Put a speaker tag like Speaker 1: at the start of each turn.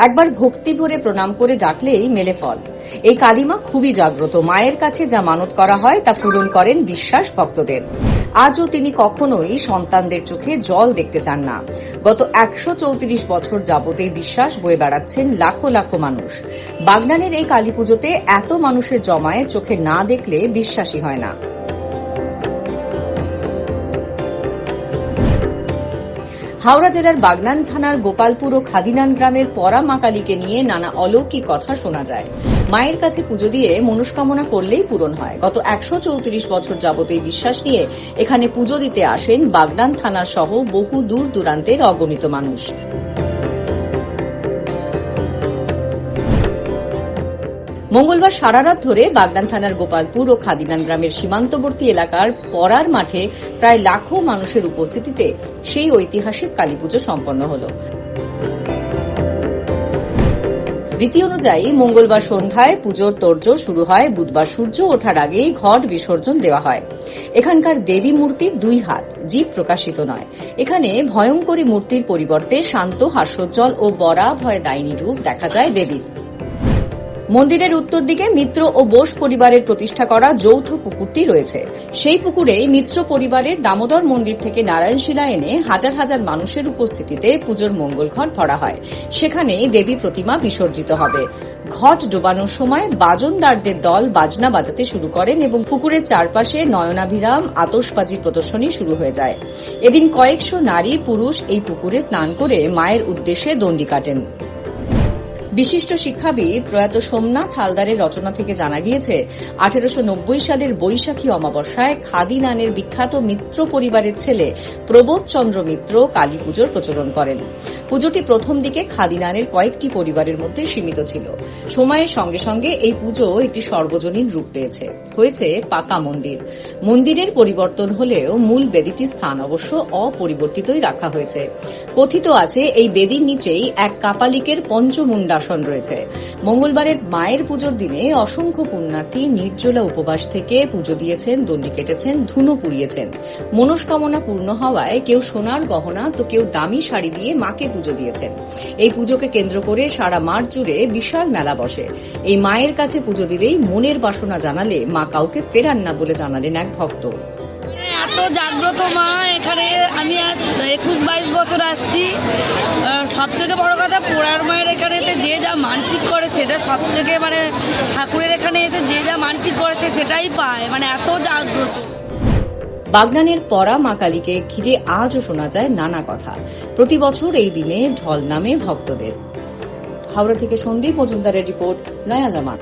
Speaker 1: একবার ভক্তি ভরে প্রণাম করে ডাকলেই মেলে ফল। এই কালিমা খুবই জাগ্রত। মায়ের কাছে যা মানত করা হয় তা পূরণ করেন বিশ্বাস ভক্তদের। আজও তিনি কখনোই সন্তানদের চোখে জল দেখতে চান না। গত একশো চৌত্রিশ বছর যাবত বিশ্বাস বয়ে বেড়াচ্ছেন লাখো লাখো মানুষ। বাগনানের এই কালী পুজোতে এত মানুষের জমায়ে চোখে না দেখলে বিশ্বাসই হয় না। হাওড়া জেলার বাগনান থানার গোপালপুর ও খাদিনান গ্রামের পরা মা কালীকে নিয়ে নানা অলৌকিক কথা শোনা যায়। মায়ের কাছে পুজো দিয়ে মনস্কামনা করলেই পূরণ হয়। গত একশো চৌত্রিশ বছর যাবত এই বিশ্বাস নিয়ে এখানে পুজো দিতে আসেন বাগনান থানা সহ বহু দূর দূরান্তের অগণিত মানুষ। মঙ্গলবার সারারাত ধরে বাগদান থানার গোপালপুর ও খাদিনান গ্রামের সীমান্তবর্তী এলাকার পড়ার মাঠে প্রায় লাখো মানুষের উপস্থিতিতে সেই ঐতিহাসিক কালীপুজো সম্পন্ন হল। রীতি অনুযায়ী মঙ্গলবার সন্ধ্যায় পুজোর তোড়জোড় শুরু হয়, বুধবার সূর্য ওঠার আগেই ঘট বিসর্জন দেওয়া হয়। এখানকার দেবী মূর্তির দুই হাত, জীব প্রকাশিত নয়। এখানে ভয়ঙ্করী মূর্তির পরিবর্তে শান্ত হাস্যোজ্জ্বল ও বরা ভয় দায়নী রূপ দেখা যায় দেবীর। মন্দিরের উত্তর দিকে মিত্র ও বোস পরিবারের প্রতিষ্ঠা করা যৌথ পুকুরটি রয়েছে। সেই পুকুরে মিত্র পরিবারের দামোদর মন্দির থেকে নারায়ণশিলা এনে হাজার হাজার মানুষের উপস্থিতিতে পুজোর মঙ্গল ঘট ভরা হয়। সেখানে দেবী প্রতিমা বিসর্জিত হবে। ঘট ডোবানোর সময় বাজনদারদের দল বাজনা বাজাতে শুরু করেন এবং পুকুরের চারপাশে নয়নাভিরাম, আতশবাজি প্রদর্শনী শুরু হয়ে যায়। এদিন কয়েকশো নারী পুরুষ এই পুকুরে স্নান করে মায়ের উদ্দেশ্যে দণ্ডি কাটেন। বিশিষ্ট শিক্ষাবিদ প্রয়াত সোমনাথ হালদারের রচনা থেকে জানা গিয়েছে, আঠেরোশো নব্বই সালের বৈশাখী অমাবস্যায় খাদি নানের বিখ্যাত মিত্র পরিবারের ছেলে প্রবোধ চন্দ্র মিত্র কালী পুজোর প্রচলন করেন। পুজোটি প্রথম দিকে খাদি নানের কয়েকটি পরিবারের মধ্যে সীমিত ছিল। সময়ের সঙ্গে সঙ্গে এই পুজো একটি সর্বজনীন রূপ পেয়েছে। হয়েছে পাকা মন্দির। মন্দিরের পরিবর্তন হলেও মূল বেদিটির স্থান অবশ্য অপরিবর্তিতই রাখা হয়েছে। কথিত আছে, এই বেদির নিচেই এক কাপালিকের পঞ্চমুণ্ডাসন রয়েছে। মঙ্গলবারের মায়ের পুজোর দিনে অসংখ্য পুণ্যার্থী নির্জলা উপবাস থেকে পুজো দিয়েছেন, দণ্ডি কেটেছেন, ধুনো পুড়িয়েছেন। মনস্কামনা পূর্ণ হওয়ায় কেউ সোনার গহনা তো কেউ দামি শাড়ি দিয়ে মাকে পুজো দিয়েছেন। এই পুজোকে কেন্দ্র করে সারা মাঠ জুড়ে বিশাল মেলা বসে। এই মায়ের কাছে পুজো দিলেই মনের বাসনা জানালে মা কাউকে ফেরান না বলে জানালেন এক ভক্ত।
Speaker 2: জাগ্রত মা এখানে। আমি আজ একুশ বাইশ বছর আসছি। সব থেকে বড়ো কথা, পোড়ার মায়ের এখানেতে যে যা মানসিক করে সেটা সব থেকে মানে ঠাকুরের এখানে এসে যে যা মানসিক করেছে সেটাই পায়। মানে এত জাগ্রত।
Speaker 1: বাগনানের পরা মা কালীকে ঘিরে আজও শোনা যায় নানা কথা। প্রতি বছর এই দিনে ঢল নামে ভক্তদের। হাওড়া থেকে সন্দীপ মজুমদারের রিপোর্ট, নয়া জামান